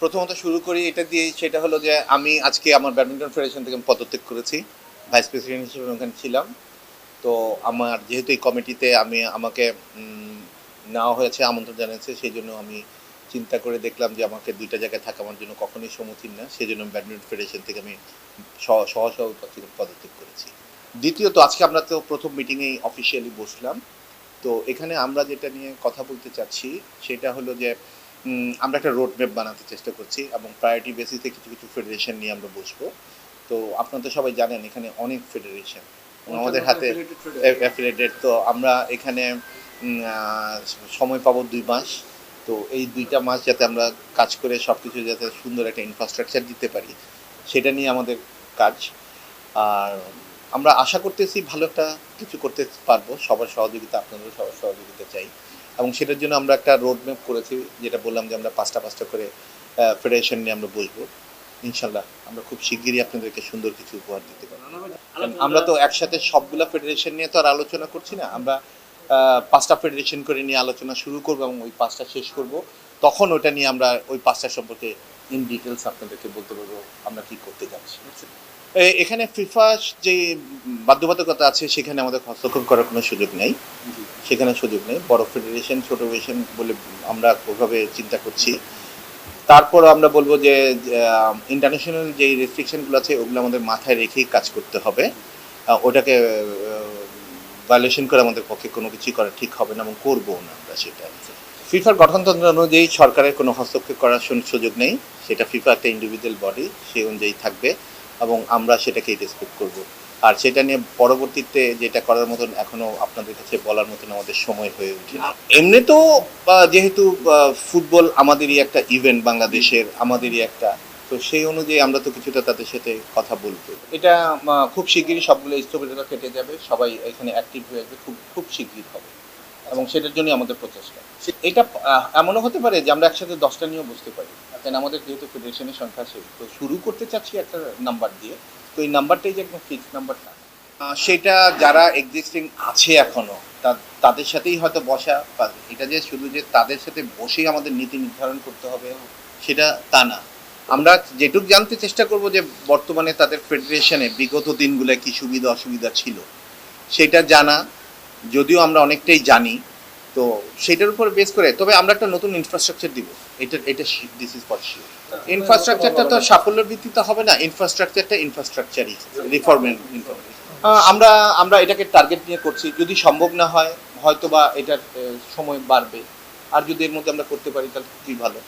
প্রথমত শুরু করি, এটা দিয়ে সেটা হলো যে আমি আজকে আমার ব্যাডমিন্টন ফেডারেশন থেকে পদত্যাগ করেছি, ভাইস প্রেসিডেন্ট হিসেবে ওখানে ছিলাম। তো আমার যেহেতু এই কমিটিতে আমি, আমাকে নেওয়া হয়েছে, আমন্ত্রণ জানিয়েছে সেই জন্য আমি চিন্তা করে দেখলাম যে আমাকে দুইটা জায়গায় থাকা আমার জন্য কখনোই সমীচীন না সেই জন্য ব্যাডমিন্টন ফেডারেশন থেকে আমি সহ সহসভাপতি পদত্যাগ করেছি। দ্বিতীয়ত, আজকে আমরা তো প্রথম মিটিংয়েই অফিসিয়ালি বসলাম। তো এখানে আমরা যেটা নিয়ে কথা বলতে চাচ্ছি, সেটা হলো যে আমরা একটা রোড ম্যাপ বানাতে চেষ্টা করছি এবং প্রায়োরিটি বেসিসে কিছু কিছু ফেডারেশন নিয়ে আমরা বসবো। তো আপনারা তো সবাই জানেন এখানে অনেক ফেডারেশন আমাদের হাতে অ্যাফিলেটেড তো আমরা এখানে সময় পাবো দুই মাস। তো এই দুইটা মাস যাতে আমরা কাজ করে সব কিছু যাতে সুন্দর একটা ইনফ্রাস্ট্রাকচার দিতে পারি সেটা নিয়ে আমাদের কাজ। আর আমরা আশা করতেছি ভালো একটা কিছু করতে পারব। সবার সহযোগিতা আপনাদেরও সবার সহযোগিতা চাই। এবং সেটার জন্য আমরা একটা রোড ম্যাপ করেছি, যেটা বললাম যে আমরা পাঁচটা পাঁচটা করে ফেডারেশন নিয়ে আমরা বসবো। ইনশাল্লাহ আমরা খুব শিগগিরই আপনাদেরকে সুন্দর কিছু উপহার দিতে পারি আমরা তো একসাথে সবগুলা ফেডারেশন নিয়ে তো আর আলোচনা করছি না। আমরা পাঁচটা ফেডারেশন করে নিয়ে আলোচনা শুরু করব এবং ওই পাঁচটা শেষ করব। তখন ওটা নিয়ে আমরা ওই পাঁচটা সম্পর্কে ইন ডিটেলস আপনাদেরকে বলতে পারব আমরা কি করতে যাচ্ছি। এখানে ফিফা যে বাধ্যবাধকতা আছে সেখানে আমাদের হস্তক্ষেপ করার কোনো সুযোগ নেই। সেখানে সুযোগ নেই। বড় ফেডারেশন ছোট ফেডারেশন বলে আমরা ওইভাবে চিন্তা করছি। তারপর আমরা বলব যে ইন্টারন্যাশনাল যে রেস্ট্রিকশনগুলো আছে ওগুলো আমাদের মাথায় রেখেই কাজ করতে হবে। ওটাকে ভায়োলেশন করে আমাদের পক্ষে কোনো কিছুই করা ঠিক হবে না এবং করব না আমরা সেটা। ফিফার গঠনতন্ত্র অনুযায়ী সরকারের কোনো হস্তক্ষেপ করার সুযোগ নেই। সেটা ফিফা একটা ইন্ডিভিজুয়াল বডি সেই অনুযায়ী থাকবে এবং আমরা সেটাকেই রেসপেক্ট করব। আর সেটা নিয়ে পরবর্তীতে যেটা করার মতন এখনও আপনাদের কাছে বলার মতন আমাদের সময় হয়ে ওঠে না। এমনি তো যেহেতু ফুটবল আমাদেরই একটা ইভেন্ট বাংলাদেশের, আমাদেরই একটা। তো সেই অনুযায়ী আমরা তো কিছুটা তাদের সাথে কথা বলব। এটা খুব শিগগিরই সবগুলো স্থবিরতা কেটে যাবে। সবাই এখানে অ্যাক্টিভ হয়ে আসবে। খুব খুব শিগগির হবে। এবং সেটার জন্যই আমাদের প্রচেষ্টা। এটা এমনও হতে পারে যে আমরা একসাথে দশটা নিয়েও বুঝতে পারি। কারণ আমাদের যেহেতু ফেডারেশনের সংখ্যা আছে, তো শুরু করতে চাচ্ছি একটা নাম্বার দিয়ে। তো এই নাম্বারটাই যে একদম ফিক্স নাম্বার না সেটা যারা এক্সিস্টিং আছে এখনও তা- তাদের সাথেই হয়তো বসা, বা এটা যে শুধু যে তাদের সাথে বসেই আমাদের নীতি নির্ধারণ করতে হবে, সেটা তা না। আমরা যেটুক জানতে চেষ্টা করব যে বর্তমানে তাদের ফেডারেশনে বিগত দিনগুলো কি সুবিধা অসুবিধা ছিল, সেটা জানা। যদিও আমরা অনেকটাই জানি, তো সেটার উপর বেস করে, তবে আমরা একটা নতুন ইনফ্রাস্ট্রাকচার দিব। এটা এটা দিস ইজ ফর শিওর ইনফ্রাস্ট্রাকচারটা তো সাফল্যের ভিত্তিতে হবে না ইনফ্রাস্ট্রাকচারটা ইনফ্রাস্ট্রাকচারই রিফর্মের আমরা আমরা এটাকে টার্গেট নিয়ে করছি, যদি সম্ভব না হয় হয়তো বা এটার সময় বাড়বে। আর যদি এর মধ্যে আমরা করতে পারি, তাহলে খুবই ভালো।